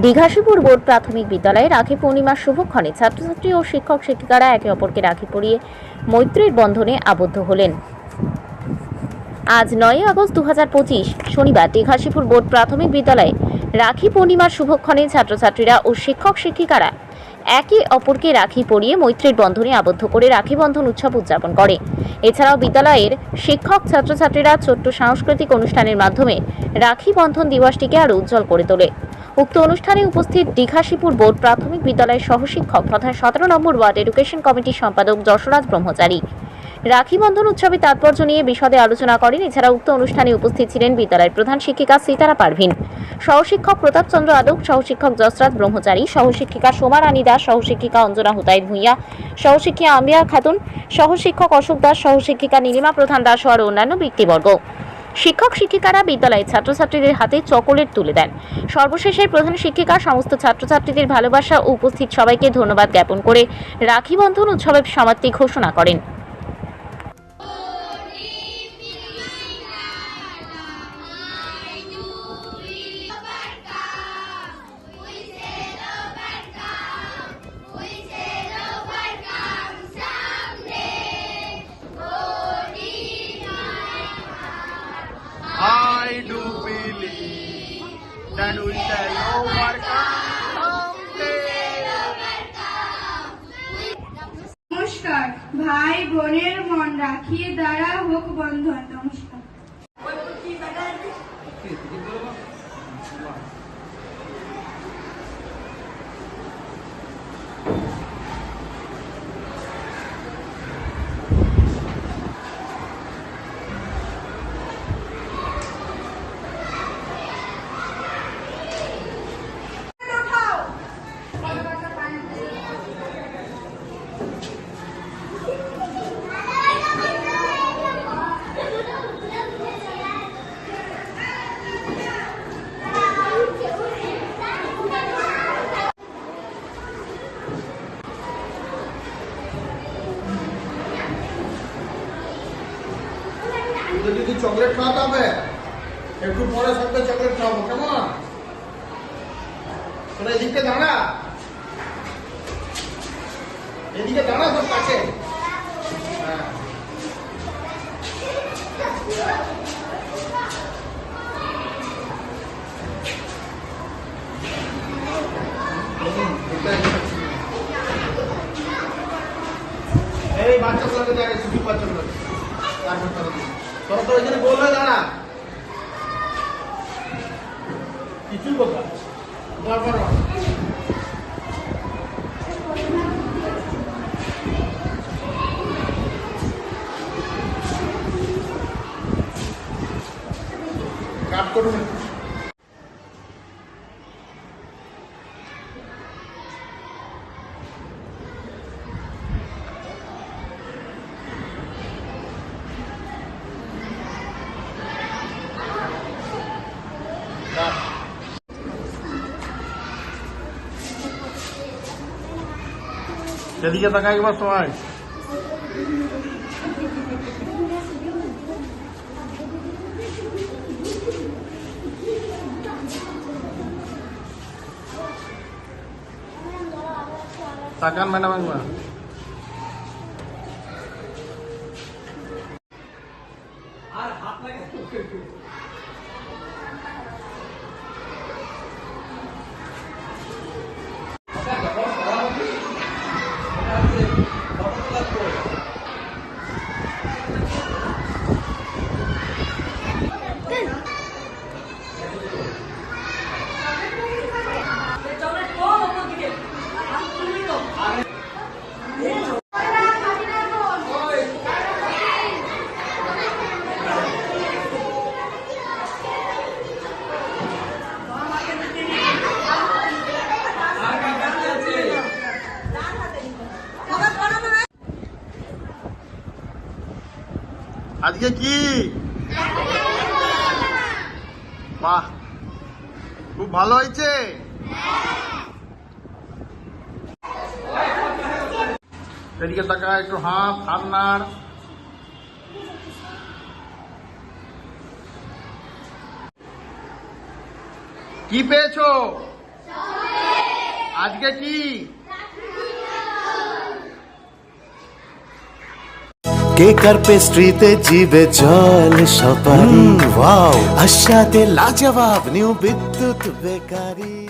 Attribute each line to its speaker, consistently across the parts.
Speaker 1: দীঘাশিপুর board প্রাথমিক বিদ্যালয়ে রাখি পূর্ণিমার শুভক্ষণে ছাত্রছাত্রী ও শিক্ষক শিক্ষিকারা একে অপরকে রাখি পরিয়ে মৈত্রীর বন্ধনে আবদ্ধ হলেন। আজ নয় আগস্ট দুহাজার পঁচিশ, শনিবার দীঘাশিপুর বোর্ড প্রাথমিক বিদ্যালয়ে রাখি পূর্ণিমার শুভক্ষণে ছাত্রছাত্রীরা ও শিক্ষক শিক্ষিকারা একে অপরকে রাখি পরিয়ে মৈত্রীর বন্ধনে আবদ্ধ করে রাখি বন্ধন উৎসব উদযাপন করে। এছাড়াও বিদ্যালয়ের শিক্ষক ছাত্রছাত্রীরা ছোট্ট সাংস্কৃতিক অনুষ্ঠানের মাধ্যমে রাখি বন্ধন দিবসটিকে আরও উজ্জ্বল করে তোলে। উক্ত অনুষ্ঠানে উপস্থিত দীঘাশিপুর বোর্ড প্রাথমিক বিদ্যালয়ের সহশিক্ষক তথা সতেরো নম্বর ওয়ার্ড এডুকেশন কমিটির সম্পাদক যশরাজ ব্রহ্মচারী। রাখি বন্ধন উৎসবে তাৎপর্য নিয়ে বিশদে আলোচনা করেন এছাড়া উক্ত অনুষ্ঠানে উপস্থিত ছিলেন বিদ্যালয়ের প্রধান শিক্ষিকা সীতারা পারভিন। সহশিক্ষক প্রতাপচন্দ্র আদক, সহশিক্ষক যশরাজ ব্রহ্মচারী, সহশিক্ষিকা সোমা রানী দাস, সহশিক্ষিকা অঞ্জনা হুতাই ভূঁইয়া, সহশিক্ষিকা আম্বিয়া খাতুন, সহশিক্ষক অশোক দাস, সহশিক্ষিকা নীলিমা প্রধান দাস ও আরও অন্যান্য ব্যক্তিবর্গ। শিক্ষক শিক্ষিকারা বিদ্যালয়ে ছাত্রছাত্রীদের হাতে চকোলেট তুলে দেন। সর্বশেষে প্রধান শিক্ষিকা, সমস্ত ছাত্রছাত্রীদের ভালোবাসা ও উপস্থিত সবাইকে ধন্যবাদ জ্ঞাপন করে রাখি বন্ধন উৎসবের সমাপ্তি ঘোষণা করেন।
Speaker 2: ভাই বোনের মন রাখি দ্বারা হোক বন্ধন। নমস্কার।
Speaker 3: তোরা এদিকে দাঁড়া এদিকে দাঁড়া তোর কাছে হ্যাঁ। এই বাচ্চাগুলোকে দেখে ছুটি বাচ্চাগুলোকে তারপর তোরা জন্য গোল দাঁড়া। কিছুই নয়। কাট করুন। সেদিকে তাকাই একবার সবাই তাকান ম্যাডাম একবার আজকে কি? বাহ, খুব ভালো হয়েছে। এদিকে তাকা একটু হাত নাড় কি পেয়েছ? আজকে কি?
Speaker 4: কেকার পেস্ট্রিতে জিবে জল সপারি? ওয়াও। আশাতে লাজবাব new Bidyut bakery.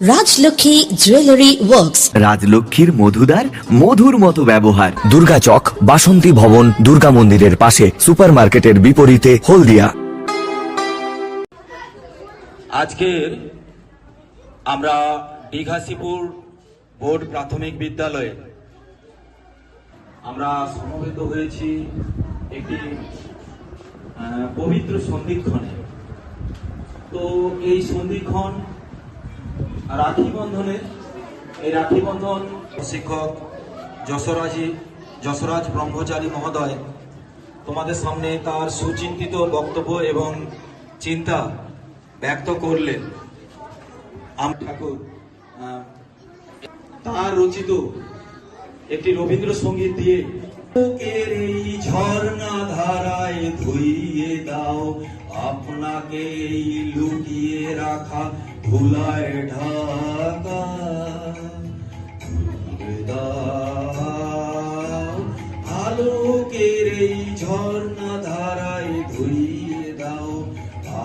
Speaker 5: Rajlakshmi jewellery works.
Speaker 6: রাজলক্ষ্মীর মধুদার মধুর মতো ব্যবহার।
Speaker 7: দুর্গা চক বাসন্তী ভবন দুর্গা মন্দিরের পাশে সুপারমার্কেটের বিপরীতে হলদিয়া।
Speaker 8: আজকের আমরা দীঘাসিপুর বোর্ড প্রাথমিক বিদ্যালয়ে আমরা সমবেত হয়েছি একটি পবিত্র সন্ধিক্ষণে। তো এই সন্ধিক্ষণ রাখি বন্ধনের এই রাখি বন্ধন শিক্ষক যশোরাজি, যশোরাজ ব্রহ্মচারী মহোদয়, তোমাদের সামনে তার সুচিন্তিত বক্তব্য এবং চিন্তা ব্যক্ত করলেন। আম ঠাকুর তার রচিত একটি রবীন্দ্রসঙ্গীত দিয়ে, বুকের এই ঝর্ণা ধারায় ধুইয়ে দাও, আপনাকে এই লুকিয়ে রাখা ধুলায় ঢাকা। আলোকের এই ঝর্ণা ধারায় ধুইয়ে দাও,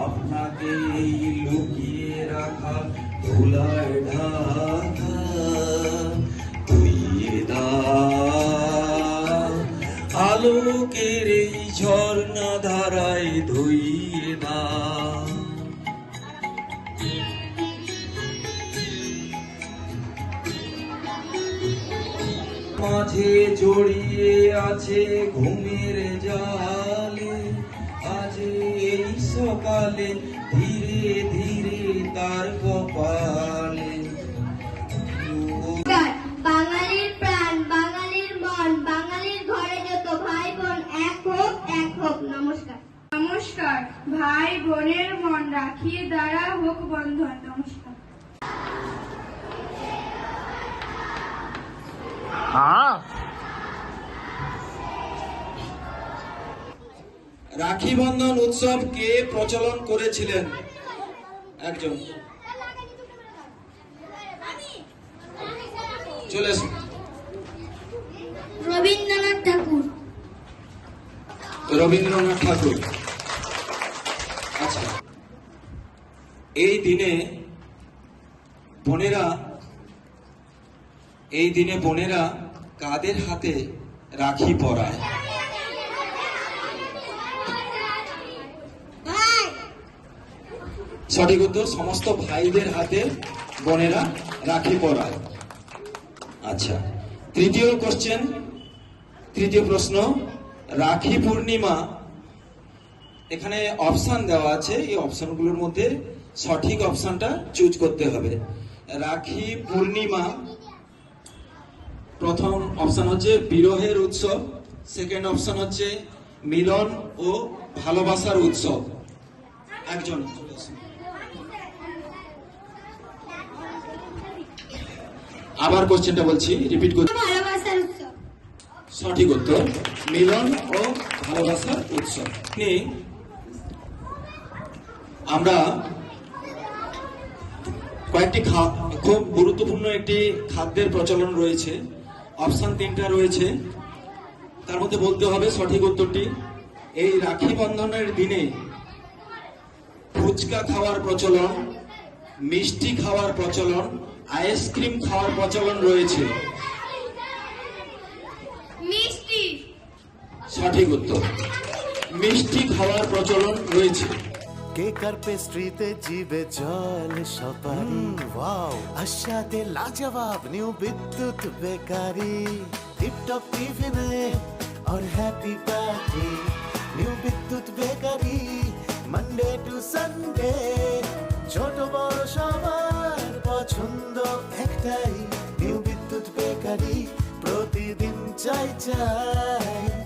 Speaker 8: আপনাকে এই লুকিয়ে রাখা ধুলায় আলোকের এই ঝর্ণা ধারায় ধুইয়ে দাও মাঝে জড়িয়ে আছে ঘুমের জালে, আজ এই সকালে ধীরে ধীরে তার কপালে
Speaker 9: হোক নমস্কার।
Speaker 2: নমস্কার। ভাই বোনের মন রাখিয়ে দ্বারা হোক বন্ধন নমস্কার।
Speaker 3: হ্যাঁ।
Speaker 8: রাখি বন্ধন উৎসব কে প্রচলন করেছিলেন? একজন। চলে
Speaker 9: রবীন্দ্রনাথ ঠাকুর।
Speaker 8: রবীন্দ্রনাথ ঠাকুর। আচ্ছা। এই দিনে বোনেরা, এই দিনে বোনেরা কাদের হাতে রাখি পরায়? সঠিক উত্তর, সমস্ত ভাইদের হাতে বোনেরা রাখি পরায়। আচ্ছা। তৃতীয় কোশ্চেন তৃতীয় প্রশ্ন রাখি পূর্ণিমা, এখানে অপশান দেওয়া আছে, এই অপশনগুলোর মধ্যে সঠিক অপশানটা চুজ করতে হবে। রাখি পূর্ণিমা, প্রথম অপশান হচ্ছে বিরহের উৎসব সেকেন্ড অপশান হচ্ছে মিলন ও ভালোবাসার উৎসব। একজন। আবার কোশ্চেনটা বলছি রিপিট করছি। সঠিক উত্তর মিলন ও ভালোবাসার উৎসব। আমরা কয়েকটি খা- খুব গুরুত্বপূর্ণ একটি খাদ্যের প্রচলন রয়েছে। অপশন তিনটা রয়েছে। তার মধ্যে বলতে হবে সঠিক উত্তরটি। এই রাখি বন্ধনের দিনে ফুচকা খাওয়ার প্রচলন মিষ্টি খাওয়ার প্রচলন আইসক্রিম খাওয়ার প্রচলন রয়েছে
Speaker 2: মিষ্টি
Speaker 8: সঠিক উত্তর মিষ্টি খাওয়ার প্রচলন রয়েছে
Speaker 4: কেকার পেস্ট্রিতে জিবে জল সপারি ওয়াও আশাতে লাজবাব নিউ বিদ্যুৎ বেকারি টিপটপ টিফিনে और happy party new Bidyut bakery Monday to Sunday ছোট বড় সবার পছন্দ একটাই নিউ বিদ্যুৎ বেকারি প্রতিদিন চাই চাই না না না না না না